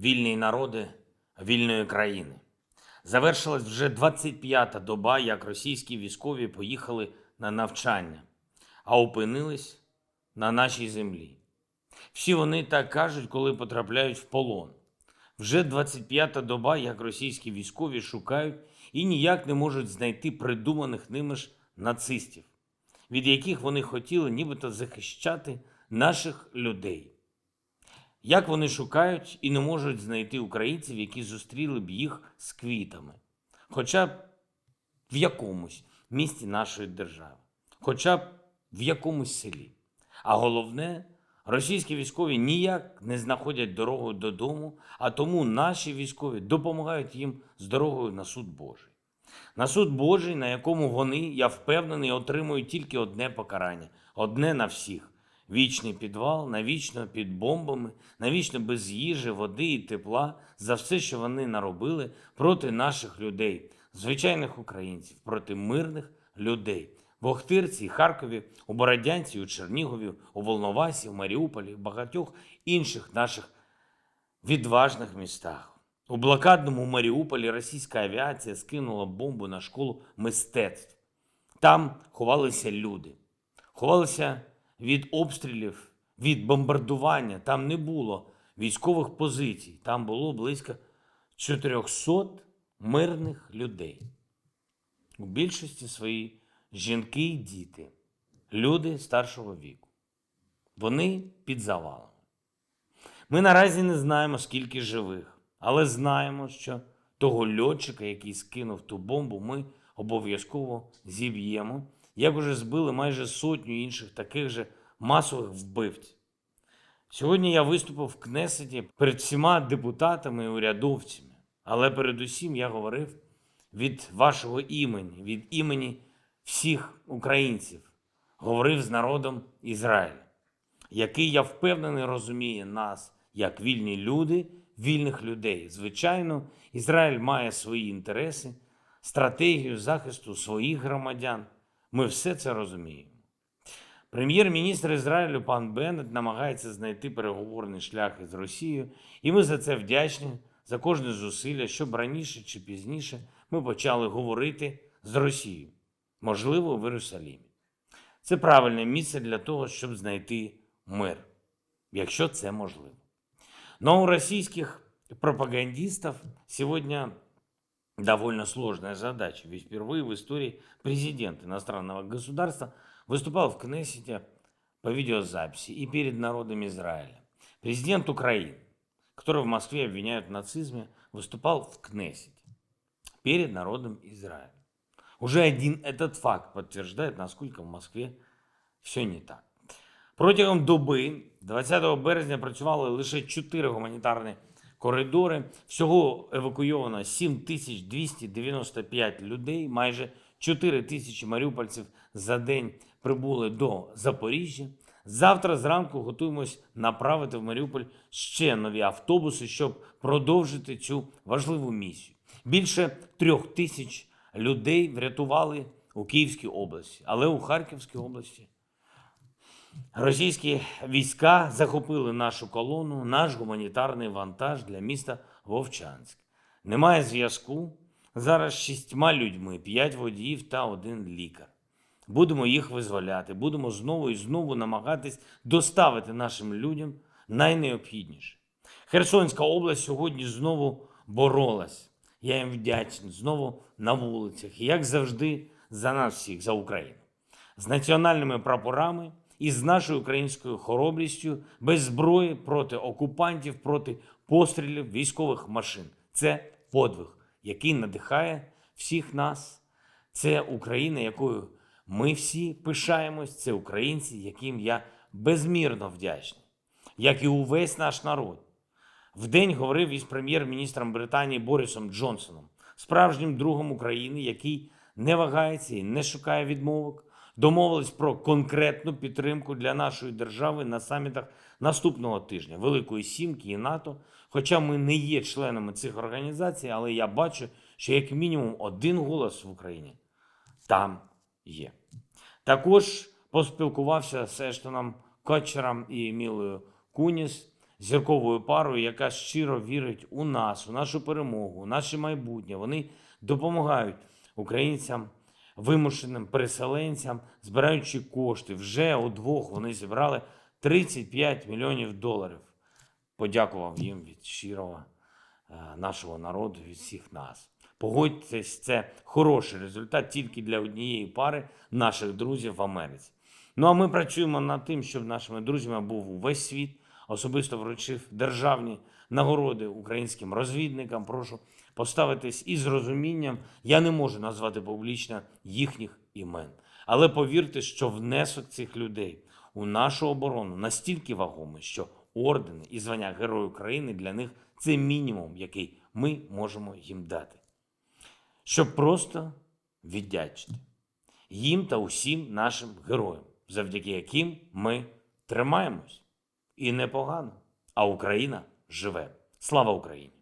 вільні народи вільної країни. Завершилась вже 25-та доба, як російські військові поїхали на навчання, а опинились на нашій землі. Всі вони так кажуть, коли потрапляють в полон. Вже 25-та доба, як російські військові шукають і ніяк не можуть знайти придуманих ними ж нацистів, від яких вони хотіли нібито захищати наших людей. Як вони шукають і не можуть знайти українців, які зустріли б їх з квітами, хоча б в якомусь місті нашої держави, хоча б в якомусь селі. А головне, російські військові ніяк не знаходять дорогу додому, а тому наші військові допомагають їм з дорогою на суд Божий. На суд Божий, на якому вони, я впевнений, отримують тільки одне покарання одне на всіх. Вічний підвал, навічно під бомбами, навічно без їжі, води і тепла за все, що вони наробили проти наших людей, звичайних українців, проти мирних людей. В Охтирці, Харкові, у Бородянці, у Чернігові, у Волновасі, у Маріуполі, в багатьох інших наших відважних містах. У блокадному Маріуполі російська авіація скинула бомбу на школу мистецтв. Там ховалися люди, ховалися від обстрілів, від бомбардування. Там не було військових позицій. Там було близько 400 мирних людей. У більшості свої жінки і діти, люди старшого віку. Вони під завалами. Ми наразі не знаємо, скільки живих, але знаємо, що того льотчика, який скинув ту бомбу, ми обов'язково зіб'ємо, як уже збили майже сотню інших таких же масових вбивців. Сьогодні я виступив в Кнесеті перед всіма депутатами і урядовцями, але передусім я говорив від вашого імені, від імені всіх українців, говорив з народом Ізраїля, який я впевнений розуміє нас як вільні люди, вільних людей. Звичайно, Ізраїль має свої інтереси, стратегію захисту своїх громадян. Ми все це розуміємо. Прем'єр-міністр Ізраїлю пан Беннет намагається знайти переговорний шлях із Росією, і ми за це вдячні за кожне зусилля, щоб раніше чи пізніше ми почали говорити з Росією, можливо, в Єрусалімі. Це правильне місце для того, щоб знайти мир, якщо це можливо. Но у российских пропагандистов сегодня довольно сложная задача, ведь впервые в истории президент иностранного государства выступал в Кнессете по видеозаписи и перед народом Израиля. Президент Украины, которого в Москве обвиняют в нацизме, выступал в Кнессете перед народом Израиля. Уже один этот факт подтверждает, насколько в Москве все не так. Протягом доби, 20 березня, працювали лише 4 гуманітарні коридори. Всього евакуйовано 7295 людей, майже 4 тисячі маріупольців за день прибули до Запоріжжя. Завтра зранку готуємось направити в Маріуполь ще нові автобуси, щоб продовжити цю важливу місію. Більше трьох тисяч людей врятували у Київській області, але у Харківській області Російські війська захопили нашу колону, наш гуманітарний вантаж для міста Вовчанськ. Немає зв'язку. Зараз шістьма людьми, п'ять водіїв та один лікар. Будемо їх визволяти, будемо знову і знову намагатись доставити нашим людям найнеобхідніше. Херсонська область сьогодні знову боролась. Я їм вдячний знову на вулицях, як завжди, за нас всіх, за Україну. З національними прапорами і з нашою українською хоробрістю, без зброї проти окупантів, проти пострілів військових машин. Це подвиг, який надихає всіх нас. Це Україна, якою ми всі пишаємось. Це українці, яким я безмірно вдячний, як і увесь наш народ. Вдень говорив із прем'єр-міністром Британії Борисом Джонсоном, справжнім другом України, який не вагається і не шукає відмовок. Домовились про конкретну підтримку для нашої держави на самітах наступного тижня Великої Сімки і НАТО. Хоча ми не є членами цих організацій, але я бачу, що як мінімум один голос в Україні там є. Також поспілкувався з Ештоном Котчером і Мілою Куніс. зірковою парою, яка щиро вірить у нас, у нашу перемогу, у наше майбутнє. Вони допомагають українцям, вимушеним переселенцям, збираючи кошти. Вже удвох вони зібрали 35 мільйонів доларів. Подякував їм від щирого е, нашого народу, від всіх нас. Погодьтесь, це хороший результат тільки для однієї пари наших друзів в Америці. Ну а ми працюємо над тим, щоб нашими друзями був увесь світ. Особисто вручив державні нагороди українським розвідникам. Прошу поставитись із розумінням. Я не можу назвати публічно їхніх імен. Але повірте, що внесок цих людей у нашу оборону настільки вагомий, що ордени і звання Герою України для них це мінімум, який ми можемо їм дати. Щоб просто віддячити їм та усім нашим героям, завдяки яким ми тримаємось. І непогано. А Україна живе. Слава Україні!